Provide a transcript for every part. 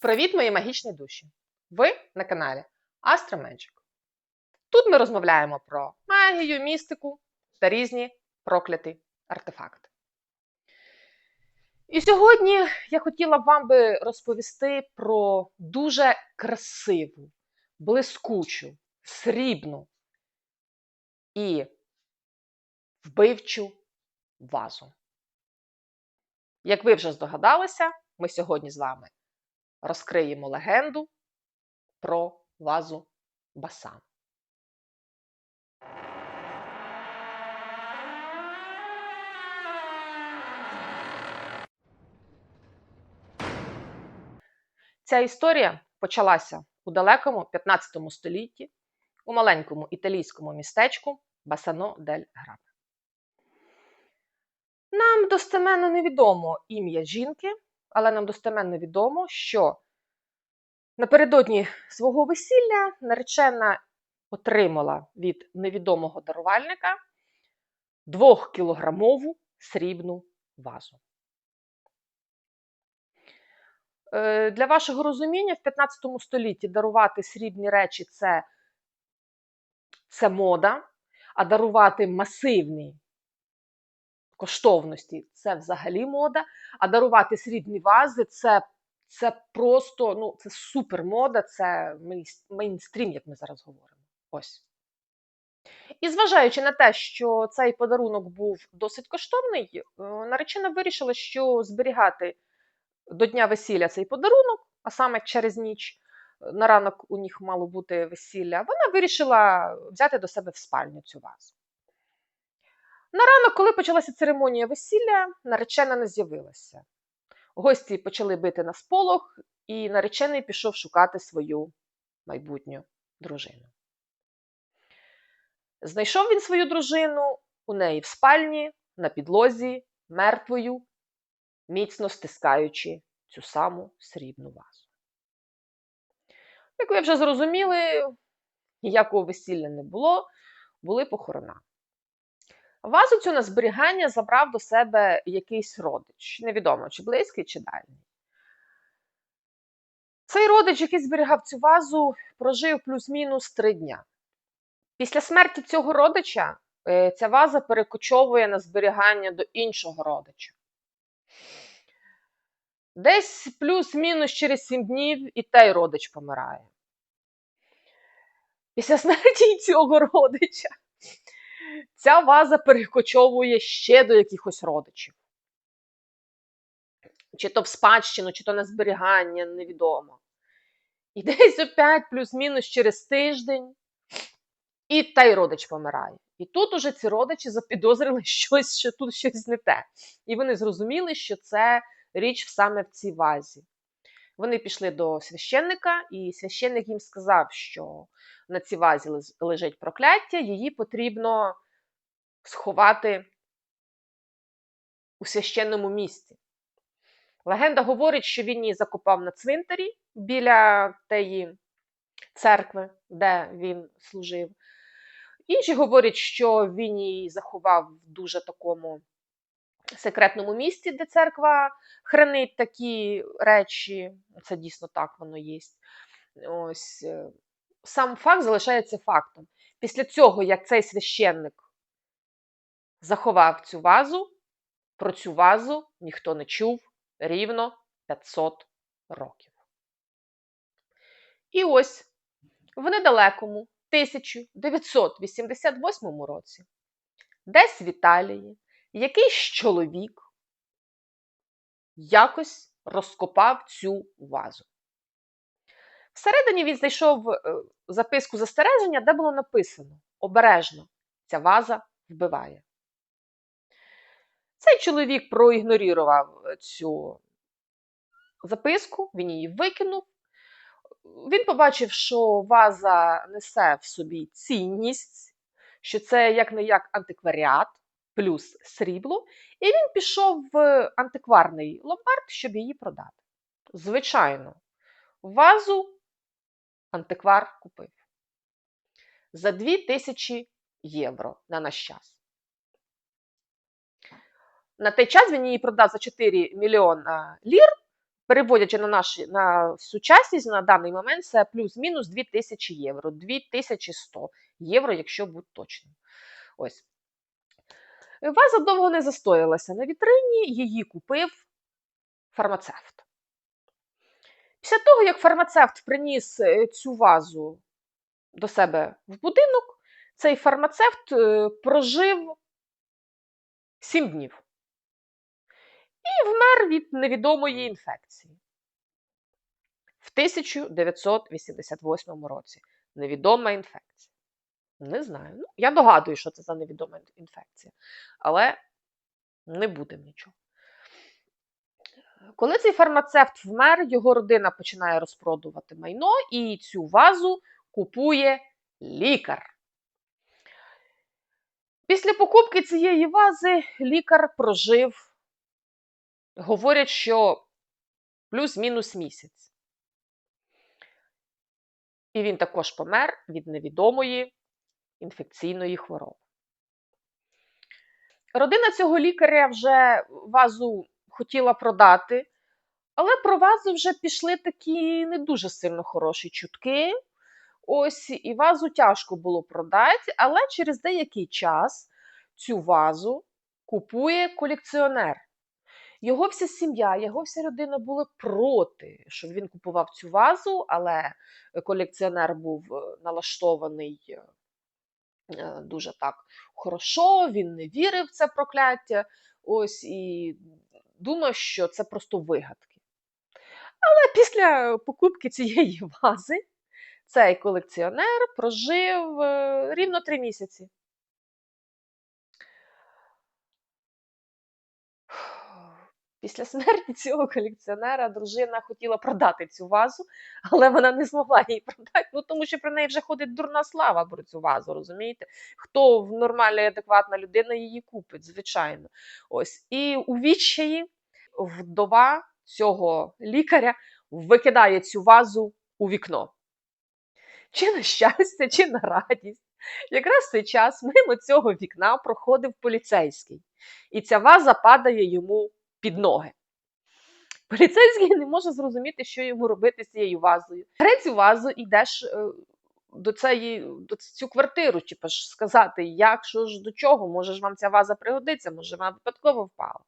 Привіт, мої магічні душі! Ви на каналі Magic. Тут ми розмовляємо про магію, містику та різні прокляті артефакти. І сьогодні я хотіла б вам би розповісти про дуже красиву, блискучу, срібну і вбивчу вазу. Як ви вже здогадалися, ми сьогодні з вами розкриємо легенду про вазу Басан. Ця історія почалася у далекому 15 столітті у маленькому італійському містечку Басано дель Грапе. Нам достеменно невідомо ім'я жінки, але нам достеменно відомо, що напередодні свого весілля наречена отримала від невідомого дарувальника двохкілограмову срібну вазу. Е, Для вашого розуміння, в 15 столітті дарувати срібні речі це, це мода, а дарувати масивні коштовності це взагалі мода, а дарувати срібні вази це, це просто ну, це супермода, це мейнстрім, як ми зараз говоримо. Ось. І зважаючи на те, що цей подарунок був досить коштовний, е, наречена вирішила, що зберігати до дня весілля цей подарунок, а саме через ніч, е, на ранок у них мало бути весілля, вона вирішила взяти до себе в спальню цю вазу. На ранок, коли почалася церемонія весілля, наречена не з'явилася. Гості почали бити на сполох, і наречений пішов шукати свою майбутню дружину. Знайшов він свою дружину у неї в спальні, на підлозі, мертвою, міцно стискаючи цю саму срібну вазу. Як ви вже зрозуміли, ніякого весілля не було, були похорона. Вазу цю на зберігання забрав до себе якийсь родич, невідомо, чи близький, чи дальній. Цей родич, який зберігав цю вазу, прожив плюс-мінус три дня. Після смерті цього родича е, ця ваза перекочовує на зберігання до іншого родича. Десь плюс-мінус через сім днів і той родич помирає. Після смерті цього родича ця ваза перекочовує ще до якихось родичів. Чи то в спадщину, чи то на зберігання, невідомо. І десь опять плюс-мінус через тиждень, і та й родич помирає. І тут уже ці родичі запідозрили щось, що тут щось не те. І вони зрозуміли, що це річ саме в цій вазі. Вони пішли до священника, і священник їм сказав, що на цій вазі лежить прокляття, її потрібно сховати у священному місці. Легенда говорить, що він її закопав на цвинтарі біля тієї церкви, де він служив. Інші говорять, що він її заховав в дуже такому секретному місці, де церква хранить такі речі. Це дійсно так воно є. Ось. е, Сам факт залишається фактом. Після цього, як цей священник заховав цю вазу, про цю вазу ніхто не чув рівно 500 років. І ось в недалекому 1988 році, десь в Італії, якийсь чоловік якось розкопав цю вазу. Всередині він знайшов е, записку застереження, де було написано: обережно, ця ваза вбиває. Цей чоловік проігнорував цю записку, він її викинув. Він побачив, що ваза несе в собі цінність, що це як не як антикваріат плюс срібло, і він пішов в антикварний ломбард, щоб її продати. Звичайно, вазу антиквар купив за 2000 євро на наш час. На той час він її продав за 4 мільйона лір, переводячи на наші на сучасність на даний момент, це плюс-мінус 2000 євро, 2100 євро, якщо бути точним. Ось. Ваза довго не застоялася на вітрині, її купив фармацевт. Після того, як фармацевт приніс е, цю вазу до себе в будинок, цей фармацевт е, прожив 7 днів і вмер від невідомої інфекції в 1988 році. Невідома інфекція. Не знаю. Ну, я догадую, що це за невідома інфекція, але не будемо нічого. Коли цей фармацевт вмер, його родина починає розпродувати майно, і цю вазу купує лікар. Після покупки цієї вази лікар прожив, говорять, що плюс-мінус місяць. І він також помер від невідомої інфекційної хвороби. Родина цього лікаря вже вазу хотіла продати, але про вазу вже пішли такі не дуже сильно хороші чутки. Ось і вазу тяжко було продати, але через деякий час цю вазу купує колекціонер. Його вся сім'я, його вся родина були проти, щоб він купував цю вазу, але колекціонер був е, налаштований е, е, дуже так хорошо, він не вірив в це прокляття. Ось і думав, що це просто вигадки. Але після покупки цієї вази цей колекціонер прожив рівно три місяці. Після смерті цього колекціонера дружина хотіла продати цю вазу, але вона не змогла її продати, ну тому що про неї вже ходить дурна слава про цю вазу, розумієте? Хто в нормальна адекватна людина її купить, звичайно. Ось. І у відчаї вдова цього лікаря викидає цю вазу у вікно. Чи на щастя, чи на радість. Якраз в цей час мимо цього вікна проходив поліцейський, і ця ваза падає йому під ноги. Поліцейський не може зрозуміти, що йому робити з цією вазою. Бере цю вазу йдеш е, до цієї, до цю квартиру, типу ж сказати, як, що ж до чого, може ж вам ця ваза пригодиться, може вона випадково впала.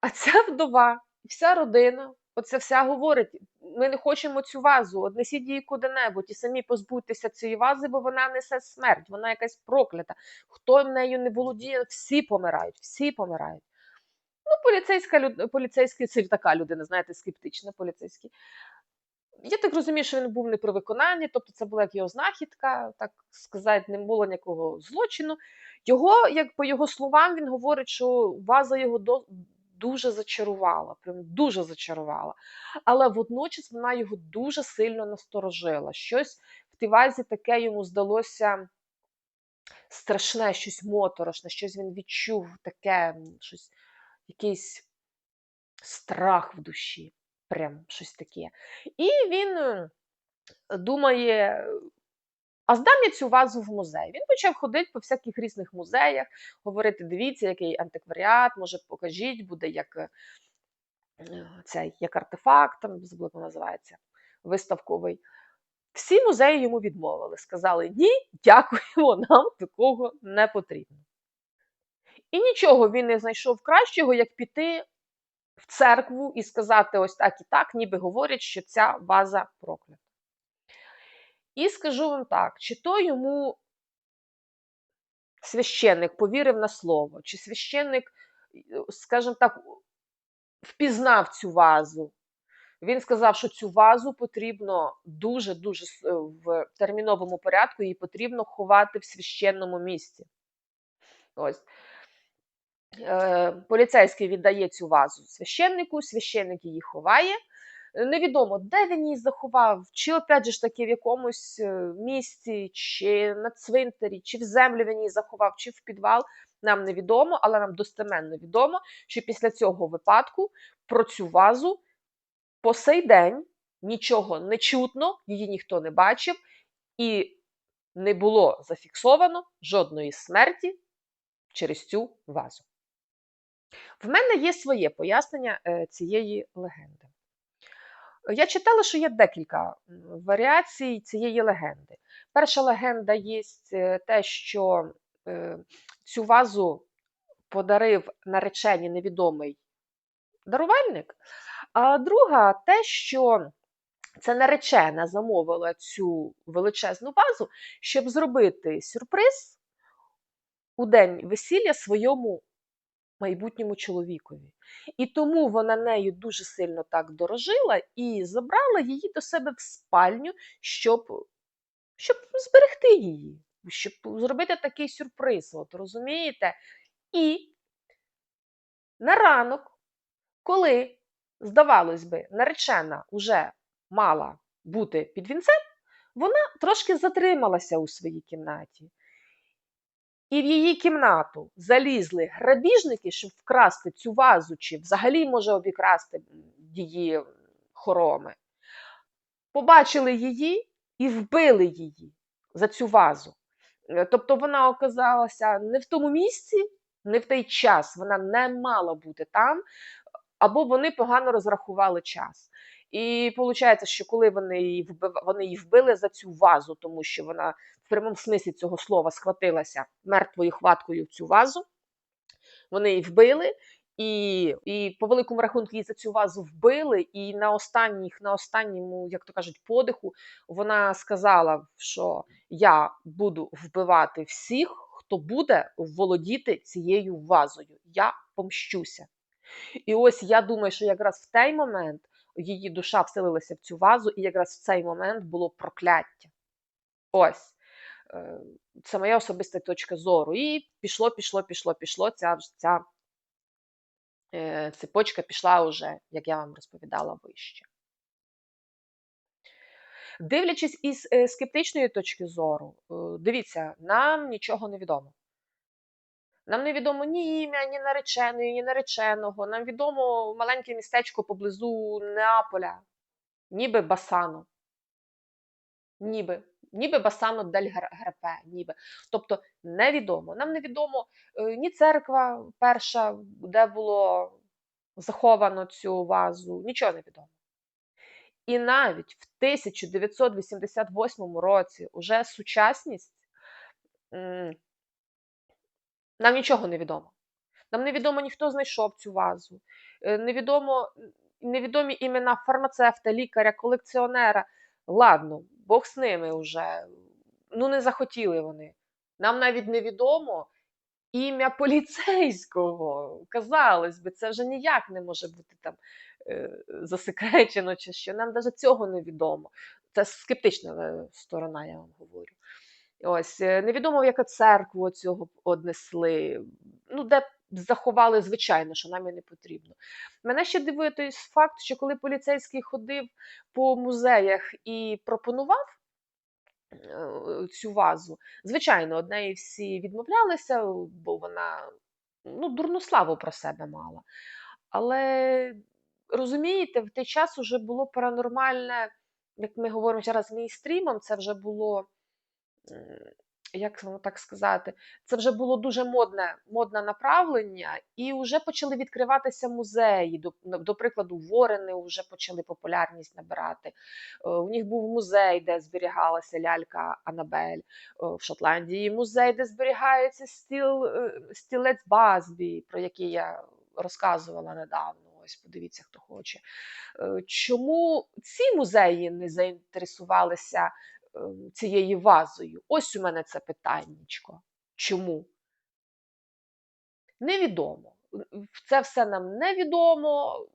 А ця вдова вся родина, оце вся говорить: ми не хочемо цю вазу, однесіть її куди-небудь і самі позбудьтеся цієї вази, бо вона несе смерть, вона якась проклята. Хто нею не володіє, всі помирають, всі помирають. Ну, поліцейська поліцейський це така людина, знаєте, скептична поліцейський. Я так розумію, що він був не при виконанні, тобто це була як його знахідка, так сказати, не було ніякого злочину. Його, як по його словам, він говорить, що ваза його до, дуже зачарувала, прям дуже зачарувала. Але водночас вона його дуже сильно насторожила. Щось в Тійвазі таке йому здалося страшне, щось моторошне, щось він відчув таке, щось, якийсь страх в душі. Прям щось таке. І він е, думає, а здам я цю вазу в музей. Він почав ходити по всяких різних музеях, говорити: дивіться, який антикваріат, може, покажіть, буде як е, цей як артефакт, там як називається, виставковий. Всі музеї йому відмовили, сказали: ні, дякуємо, нам такого не потрібно. І нічого він не знайшов кращого, як піти в церкву і сказати ось так і так, ніби говорять, що ця ваза проклята. І скажу вам так: чи то йому священник повірив на слово, чи священник, скажімо так, впізнав цю вазу. Він сказав, що цю вазу потрібно дуже-дуже в терміновому порядку, її потрібно ховати в священному місці. Ось. Е, поліцейський віддає цю вазу священнику, священник її ховає. Невідомо, де він її заховав, чи опять же ж таки в якомусь е, місці, чи на цвинтарі, чи в землю він її заховав, чи в підвал. Нам невідомо, але нам достеменно відомо, що після цього випадку про цю вазу по сей день нічого не чутно, її ніхто не бачив, і не було зафіксовано жодної смерті через цю вазу. В мене є своє пояснення е, цієї легенди. Я читала, що є декілька варіацій цієї легенди. Перша легенда є е, те, що е, цю вазу подарив наречені невідомий дарувальник, а друга те, що це наречена замовила цю величезну вазу, щоб зробити сюрприз у день весілля своєму майбутньому чоловікові. І тому вона нею дуже сильно так дорожила і забрала її до себе в спальню, щоб щоб зберегти її, щоб зробити такий сюрприз. От розумієте? І на ранок, коли, здавалось би, наречена вже мала бути під вінцем, вона трошки затрималася у своїй кімнаті. І в її кімнату залізли грабіжники, щоб вкрасти цю вазу, чи взагалі може обікрасти її хороми. Побачили її і вбили її за цю вазу. Е, тобто вона оказалася не в тому місці, не в той час, вона не мала бути там, або вони погано розрахували час. І виходить, що коли вони її вбили за цю вазу, тому що вона прямому смислі цього слова схватилася мертвою хваткою в цю вазу, вони її вбили. І і по великому рахунку її за цю вазу вбили, і на останніх, на останньому, як то кажуть, подиху вона сказала, що я буду вбивати всіх, хто буде володіти цією вазою. Я помщуся. І ось я думаю, що якраз в той момент її душа вселилася в цю вазу, і якраз в цей момент було прокляття. Ось. Е, це моя особиста точка зору. І пішло, пішло, пішло, пішло. Ця ця е, цепочка пішла вже, як я вам розповідала вище. Дивлячись із е, скептичної точки зору, дивіться, нам нічого не відомо. Нам не відомо ні ім'я, ні нареченої, ні нареченого. Нам відомо маленьке містечко поблизу Неаполя, ніби Басано. Ніби ніби Басано дель Грепе, ніби. Тобто невідомо. Нам невідомо е, ні церква перша, де було заховано цю вазу, нічого не відомо. І навіть в 1988 році уже сучасність нам нічого не відомо. Нам невідомо ніхто знайшов цю вазу. Е, невідомо, Невідомі імена фармацевта, лікаря, колекціонера. Ладно, Бог з ними вже. Ну, не захотіли вони. Нам навіть невідомо ім'я поліцейського. Казалось би, це вже ніяк не може бути там е, засекречено чи що. Нам навіть цього не відомо. Це скептична е, сторона, я вам говорю. Ось е, невідомо, в яку церкву цього однесли, ну де заховали, звичайно, що нам і не потрібно. Мене ще дивує той факт, що коли поліцейський ходив по музеях і пропонував е, цю вазу, звичайно, одне всі відмовлялися, бо вона ну, дурну славу про себе мала. Але розумієте, в той час вже було паранормальне, як ми говоримо зараз мейстрімом, це вже було як так сказати, це вже було дуже модне модне направлення, і вже почали відкриватися музеї. До, до прикладу, Ворени вже почали популярність набирати. Е, у них був музей, де зберігалася лялька Анабель е, в Шотландії. Музей, де зберігається стіл, е, стілець Базбі, про який я розказувала недавно. Ось, подивіться, хто хоче. Чому ці музеї не заінтересувалися цією вазою? Ось у мене це питаннячко. Чому? Невідомо. Це все нам невідомо,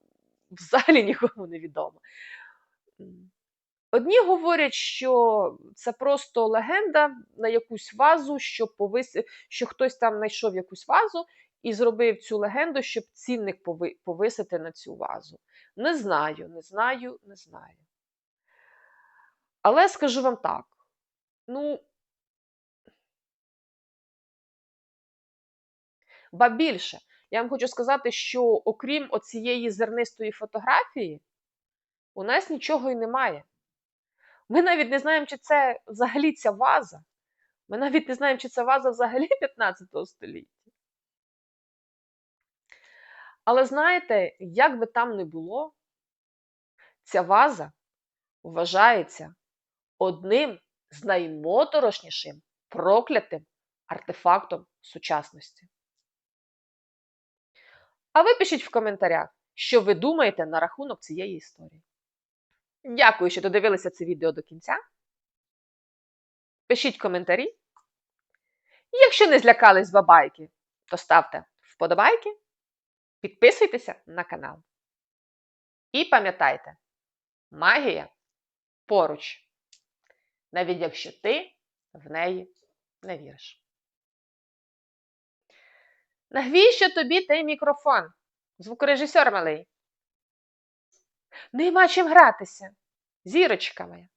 взагалі нікому не відомо. Одні говорять, що це просто легенда на якусь вазу, що повис... що хтось там знайшов якусь вазу і зробив цю легенду, щоб цінник повисити на цю вазу. Не знаю, не знаю, не знаю. Але скажу вам так, ну ба більше, я вам хочу сказати, що окрім оцієї зернистої фотографії, у нас нічого і немає. Ми навіть не знаємо, чи це взагалі ця ваза. Ми навіть не знаємо, чи це ваза взагалі 15 століття. Але знаєте, як би там не було, ця ваза вважається одним з наймоторошнішим проклятим артефактом сучасності. А ви пишіть в коментарях, що ви думаєте на рахунок цієї історії. Дякую, що додивилися це відео до кінця. Пишіть коментарі. Якщо не злякались бабайки, то ставте вподобайки, підписуйтеся на канал. І пам'ятайте, магія поруч, навіть якщо ти в неї не віриш. Навіщо тобі той мікрофон? Звукорежисер малий. Нема чим гратися. Зірочка моя.